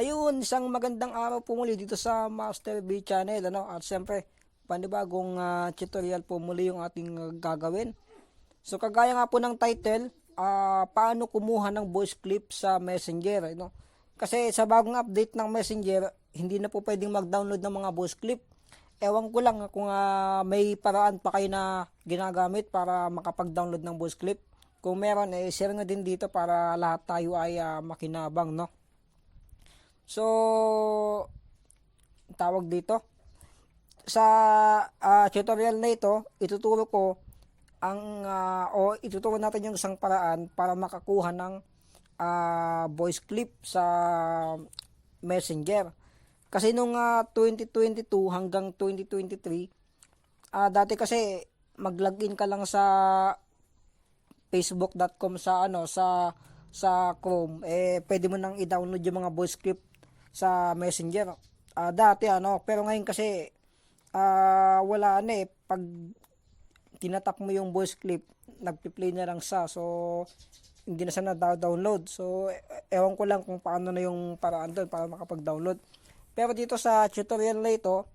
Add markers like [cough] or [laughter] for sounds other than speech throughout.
Ayun, isang magandang araw po muli dito sa Master B Channel. Ano? At siyempre, panibagong ah, tutorial po muli yung ating ah, gagawin. So kagaya nga po ng title, ah, paano kumuha ng voice clip sa Messenger. Ano? Kasi sa bagong update ng Messenger, hindi na po pwedeng mag-download ng mga voice clip. Ewan ko lang kung ah, may paraan pa kayo na ginagamit para makapag-download ng voice clip. Kung meron, eh, share nga din dito para lahat tayo ay ah, makinabang, no? So, tawag dito. Sa ah, tutorial na ito, ituturo ko ang ah, o ituturo natin yung isang paraan para makakuha ng ah, voice clip sa Messenger. Kasi nung ah, 2022 hanggang 2023, ah, dati kasi mag-login ka lang sa facebook.com sa ano sa sa Chrome eh pwede mo nang i-download yung mga voice clip sa Messenger. Ah, dati ano, pero ngayon kasi ah, wala na eh pag tinatap mo yung voice clip, nagpi-play na lang siya. So hindi na siya na-download. So e- ewan ko lang kung paano na yung paraan doon para makapag-download. Pero dito sa tutorial na ito,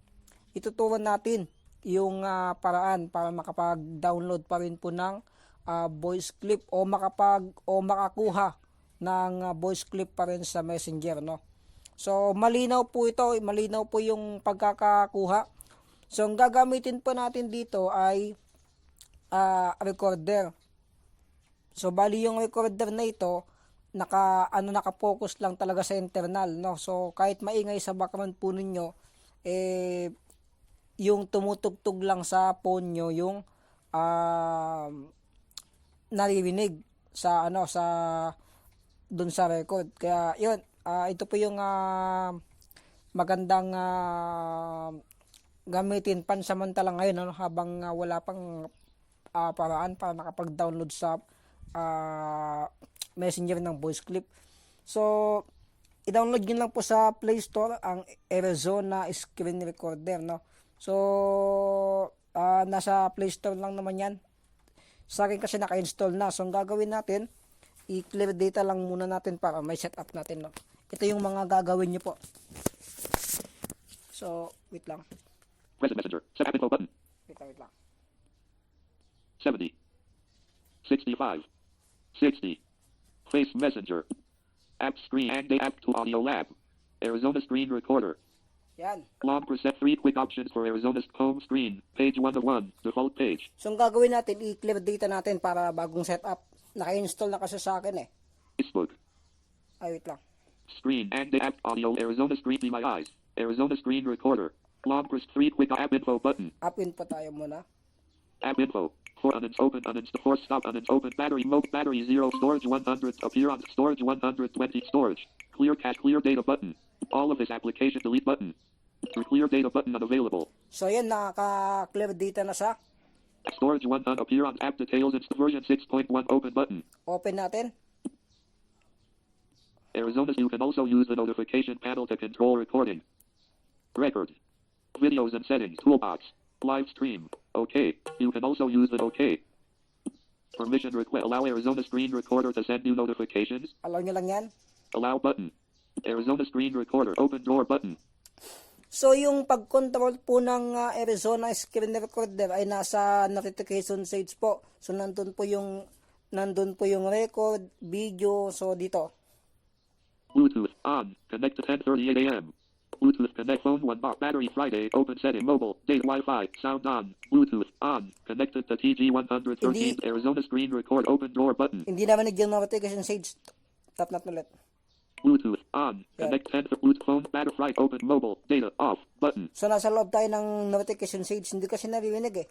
ituturo natin yung ah, paraan para makapag-download pa rin po ng ah, voice clip o makapag o makakuha ng ah, voice clip pa rin sa Messenger no. So malinaw po ito, malinaw po yung pagkakakuha. So ang gagamitin po natin dito ay ah, recorder. So bali yung recorder na ito naka ano naka-focus lang talaga sa internal no. So kahit maingay sa background po ninyo eh yung tumutugtog lang sa phone nyo yung um, naririnig sa ano sa dun sa record. Kaya yun, ah, ito po yung ah, magandang ah, gamitin pansamantala ngayon ano, habang ah, wala pang ah, paraan para makapag-download sa ah, messenger ng voice clip. So, i-download nyo lang po sa Play Store ang Arizona Screen Recorder, no? So, ah, nasa Play Store lang naman yan. Sa akin kasi naka-install na. So, ang gagawin natin, i-clear data lang muna natin para may setup natin, no? Ito yung mga gagawin nyo po. So, wait lang. Present messenger. Set app info button. Wait lang, wait lang. 70. 65. 60. Face messenger. App screen and the app to audio lab. Arizona screen recorder. Yan. Long preset three quick options for Arizona's home screen. Page 1 to 1. Default page. So, ang gagawin natin, i-clear data natin para bagong setup. Naka-install na kasi sa akin eh. Facebook. Ay, wait lang. Screen and the app audio Arizona screen be my eyes. Arizona screen recorder. Long press three quick app info button. Up in pa tayo muna. App info. For uninst open uninst force stop uninst open battery mode battery zero storage 100 appear on storage 120 storage. Clear cache clear data button. All of this application delete button. Clear data button unavailable. So, yan, nakaka-clear data na sa Storage 1 uh, un appear on app details and version 6.1 open button. open natin. Arizona you can also use the notification panel to control recording. Record. Videos and settings toolbox. Live stream. OK. You can also use the OK. Permission request. Allow Arizona screen recorder to send new notifications. Alaw nyo lang yan. Allow button. Arizona screen recorder. Open door button. So, yung pag-control po ng ah, Arizona screen recorder ay nasa notification stage po. So, nandun po yung nandun po yung record, video. So, dito. Bluetooth on. Connect to 10:38 a.m. Bluetooth connect phone one bar battery Friday. Open setting mobile date Wi-Fi sound on. Bluetooth on. Connected to TG 113 Hindi- Arizona screen record. Open door button. Hindi naman yung notification stage. Tap natin ulit. Bluetooth on. Connect 10 to Bluetooth phone battery Friday. Open mobile data off button. So, nasa loob tayo ng notification stage. Hindi kasi naririnig eh.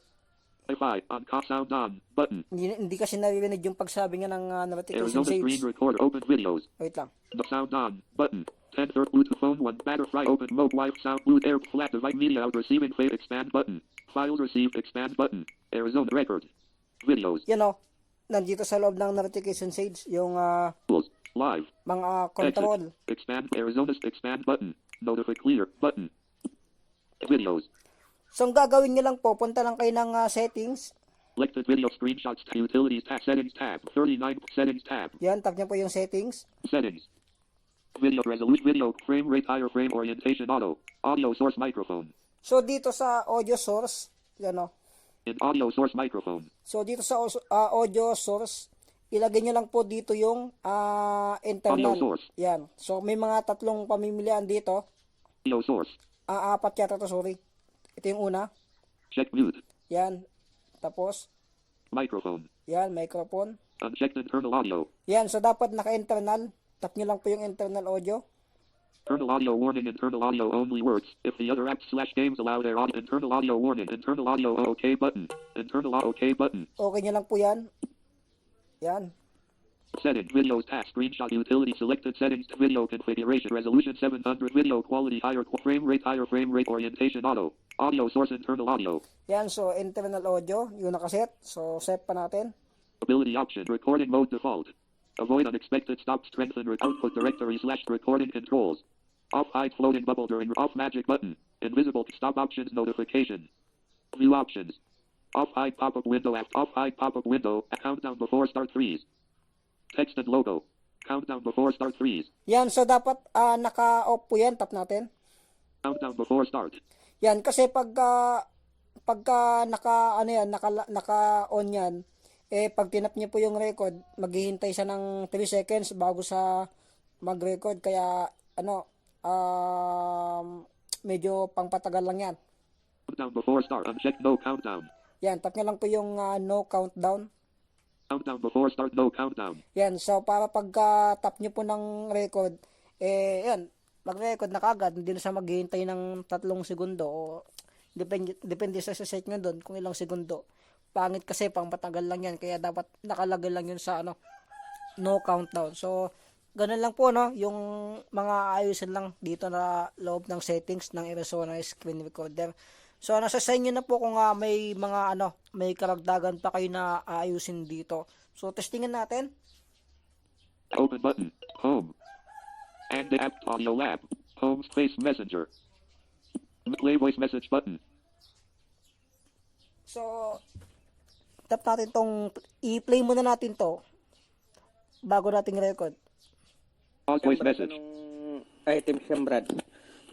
Wi-Fi on. Cop sound on button. Hindi, hindi kasi naririnig yung pagsabi nga ng ah, notification Arizona screen stage. record. Open videos. Wait lang. The sound on button. 10 third Bluetooth phone one battery Friday. Open Wi-Fi sound Bluetooth air flat device media out receiving fade expand button. Files received expand button. Arizona record. Videos. Yan o. Nandito sa loob ng notification stage yung Tools. Live. mga control. Exit. Expand. Arizona's expand button. Notify clear button. Videos. So, ang gagawin nyo lang po, punta lang kayo ng ah, settings. Selected video screenshots. Utilities tab. Settings tab. 39. Settings tab. Yan, tap nyo po yung settings. Settings. Video resolution. Video frame rate higher frame orientation auto. Audio source microphone. So dito sa audio source, yan o. In audio source microphone. So dito sa ah, audio source, ilagay nyo lang po dito yung ah, internal. Audio source. Yan. So may mga tatlong pamimilian dito. Audio source. Ah, apat yata to, sorry. Ito yung una. Check mute. Yan. Tapos, Microphone. yan, microphone. Unchecked internal audio. Yan, so dapat naka-internal. Tap nyo lang po yung internal audio. Internal audio warning. Internal audio only works if the other apps slash games allow their audio. Internal audio warning. Internal audio OK button. Internal OK button. Okay nyo lang po yan. Yan. Settings. Videos task. Screenshot utility selected settings. Video configuration. Resolution 700. Video quality higher. Frame rate higher. Frame rate orientation auto. Audio source internal audio. Yan, so internal audio, yung nakaset. So set pa natin. Ability option. Recording mode default. Avoid unexpected stop strengthen re- output directory slash recording controls. Off hide floating bubble during off magic button. Invisible stop options notification. View options. Off hide pop up window app. Off hide pop up window. Countdown before start threes. Text and logo. Countdown before start threes. Yan, so dapat ah, naka-off po yan. Tap natin. Countdown before start. Yan, kasi pag ah, pagka naka, ano yan, naka, naka-on yan, eh, pag tinap niyo po yung record, maghihintay siya ng 3 seconds bago sa mag-record. Kaya, ano, um, medyo pangpatagal lang yan. Countdown before start. Uncheck no countdown. Yan, tap nyo lang po yung ah, no countdown. Countdown before start. No countdown. Yan, so para pagka tap nyo po ng record, eh, yan, mag-record na kagad, hindi na siya maghihintay ng tatlong segundo o depende, depende sa set nyo doon kung ilang segundo. Pangit kasi pang patagal lang yan, kaya dapat nakalagay lang yun sa ano, no countdown. So, ganun lang po, no, yung mga ayusin lang dito na loob ng settings ng Arizona screen recorder. So, nasa sa inyo na po kung ah, may mga ano, may karagdagan pa kayo na aayusin dito. So, testingin natin. Open button. Home. And the app audio lab. Home space messenger. Play voice message button. So, tap natin tong, i-play muna natin to bago nating record. Pause voice message. item siya, Brad?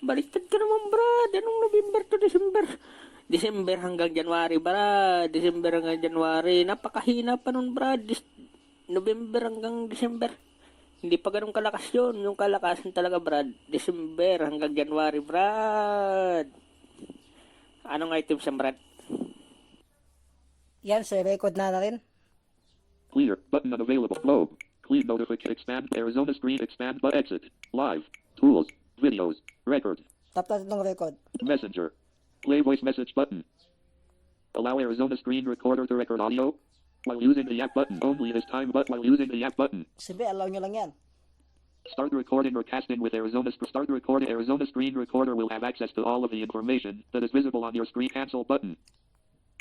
Baliktad ka naman, Brad. Anong November to December? December hanggang January, Brad. December hanggang January. Napakahina pa nun, Brad. Dis- November hanggang December. Hindi pa ganun kalakas yun. Yung kalakasan talaga, Brad. December hanggang January, Brad. Anong item siya, Brad? Yan, so record na natin. Clear. Button unavailable. Globe. Clean notification. Expand. Arizona screen. Expand. But exit. Live. Tools. Videos. Record. Tap natin tong record. Messenger. Play voice message button. Allow Arizona screen recorder to record audio. While using the app button. Only this time but while using the app button. Simple, allow nyo lang yan. Start recording or casting with Arizona. Start recording. Arizona screen recorder will have access to all of the information that is visible on your screen. Cancel button.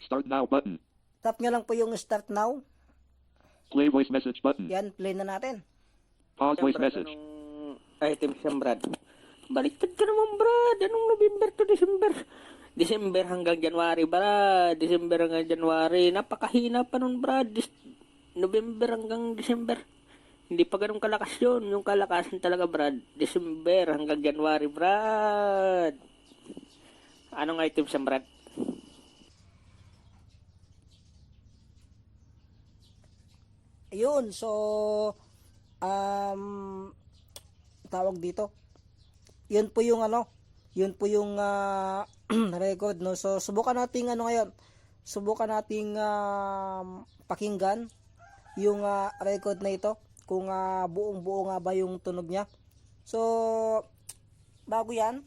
Start now button. Tap nyo lang po yung start now. Play voice message button. Yan, play na natin. Pause voice message. Item siya, Brad? Baliktad ka naman, Brad. Anong November to December? December hanggang January, Brad. December hanggang January. Napakahina pa nun, Brad. Dis- November hanggang December. Hindi pa ganun kalakas yun. Yung kalakasan talaga, Brad. December hanggang January, Brad. Anong item siya, Brad? Ayun, so, um, tawag dito. Yun po yung ano, yun po yung ah, [clears throat] record, no? So, subukan nating ano ngayon, subukan nating um, pakinggan yung ah, record na ito, kung ah, buong-buo nga ba yung tunog niya. So, bago yan,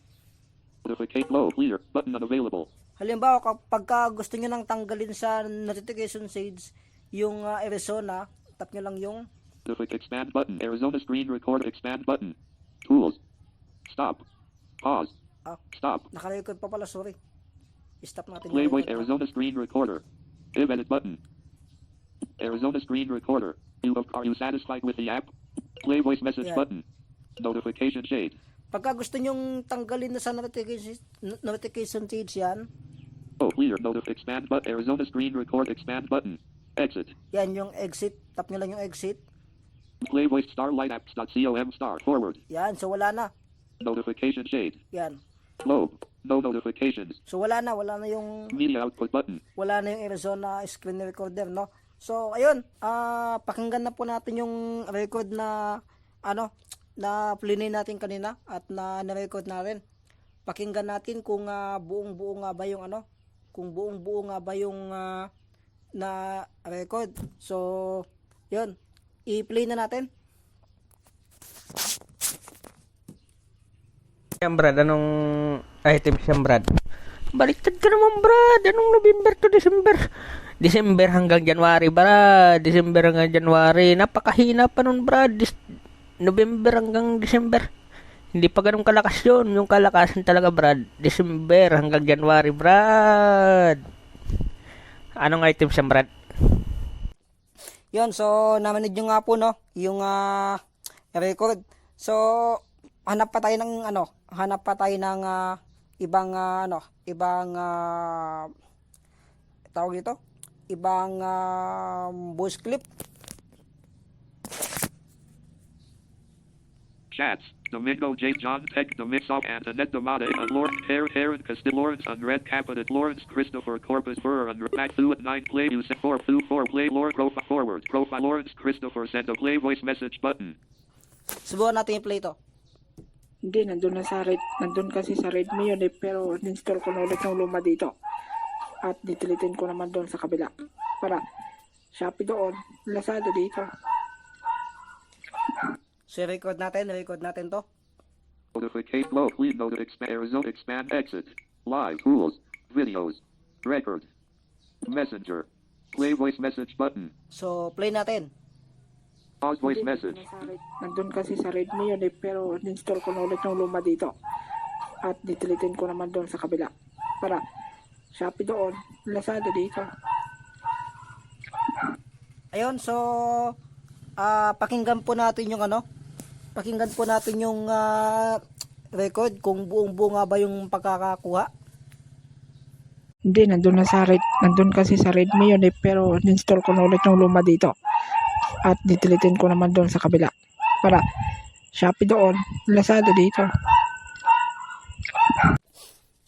Notificate low. Clear. Button unavailable. Halimbawa, kapag ka gusto nyo nang tanggalin sa notification shades yung ah, Arizona, tap nyo lang yung Notific expand button. Arizona screen record expand button. Tools. Stop. Pause. Ah. Stop. nakarecord pa pala, sorry. Stop natin Play yung voice record. Arizona screen recorder. Div edit button. Arizona screen recorder. You have, are you satisfied with the app? Play voice message Yeah. button. Notification shade. Pagka gusto nyong tanggalin na sa notification, notification shades yan, Oh, clear. Notif expand but Arizona screen record expand button. Exit. yan yung exit. Tap nyo lang yung exit. Play voice starlightapps.com star forward. Yan, so wala na. Notification shade. Yan. Globe. No notifications. So wala na, wala na yung Media output button. wala na yung Arizona screen recorder, no? So, ayun, ah pakinggan na po natin yung record na, ano, na plinay natin kanina at na na-record natin. Pakinggan natin kung ah, buong-buo nga ba yung ano, kung buong-buo nga ba yung ah, na record. So, yun, i-play na natin. Yan Brad, anong item siya Brad? Baliktad ka naman Brad, anong November to December? December hanggang January Brad, December hanggang January, napakahina pa nun Brad, Dis- November hanggang December. Hindi pa ganun kalakas yun, yung kalakasan talaga Brad, December hanggang January Brad. Anong item siya Brad? Yun, so naminig nyo nga po no, yung ah, record. So hanap pa tayo ng ano, hanap pa tayo ng ah, ibang ah, ano, ibang ah, tawag dito, ibang ah, voice clip. Chats. Domingo J. John Peck, Domixop, Antoinette Damada, and Lawrence Hare, Heron Castillo, Lawrence, and Red Capital, Lawrence, Christopher Corpus, Burr, and 2 at 9, play, use 4, 2, 4, play, Lord, profile, forward, profile, Lawrence, Christopher, send a play voice message button. Subukan natin i-play to. Hindi, nandun na sa red, nandun kasi sa Redmi yun eh, pero install ko na ulit ng luma dito. At ditilitin ko naman doon sa kabila. Para, Shopee doon, Lazada dito. So record natin, record natin to. Notificate low, note, expand, Arizona, expand, exit, live, tools, videos, record, messenger, play voice message button, So play natin. Pause voice Hindi, message, nandun kasi sa Redmi yun eh, pero install ko na ulit ng luma dito. At ditilitin ko naman doon sa kabila. Para, Shopee doon, Lazada dito. Ayun, so ah pakinggan po natin yung ano, pakinggan po natin yung ah, record kung buong buo nga ba yung pagkakakuha. Hindi, nandun na sa red, nandun kasi sa Redmi yun eh, pero install ko na ulit ng luma dito. At ditilitin ko naman doon sa kabila. Para, Shopee doon, Lazada dito.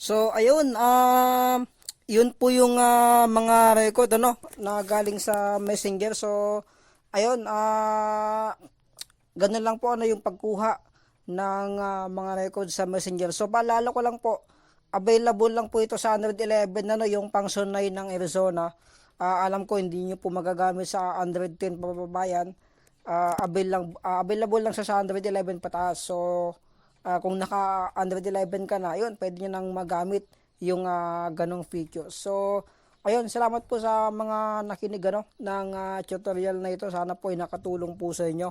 So ayun, um yun po yung ah, mga record ano na galing sa Messenger. So ayun, ah ganun lang po ano yung pagkuha ng ah, mga record sa Messenger. So paalala ko lang po, available lang po ito sa 111 ano yung 9 ng Arizona. Ah, alam ko hindi niyo po magagamit sa 110 pababayan. Ah, avail lang, ah, available lang siya sa 111 pataas. So Ah, kung naka 111 ka na, yun, pwede nyo nang magamit yung ah, ganong feature. So, ayun, salamat po sa mga nakinig ano, ng ah, tutorial na ito. Sana po ay nakatulong po sa inyo.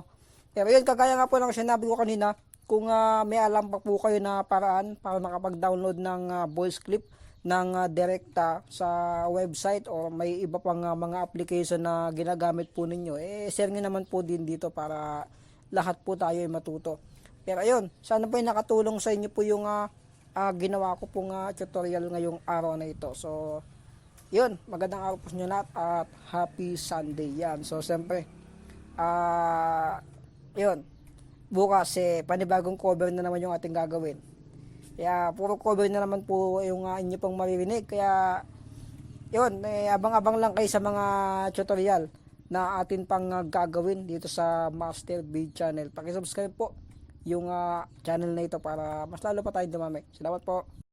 Pero yun, kagaya nga po ng sinabi ko kanina, kung ah, may alam pa po kayo na paraan para makapag-download ng ah, voice clip ng ah, direkta sa website o may iba pang ah, mga application na ginagamit po ninyo, eh share nyo naman po din dito para lahat po tayo ay matuto. Pero ayun, sana po ay nakatulong sa inyo po yung ah, ah, ginawa ko pong ah, tutorial ngayong araw na ito. So, yun, magandang araw po sa inyo lahat at happy Sunday yan. So, siyempre, ah, yun, bukas eh, panibagong cover na naman yung ating gagawin. Kaya, puro cover na naman po yung ah, inyo pong maririnig. Kaya, yun, eh, abang-abang lang kayo sa mga tutorial na atin pang ah, gagawin dito sa Master Big Channel. Paki-subscribe po yung ah, channel na ito para mas lalo pa tayong dumami. Salamat po.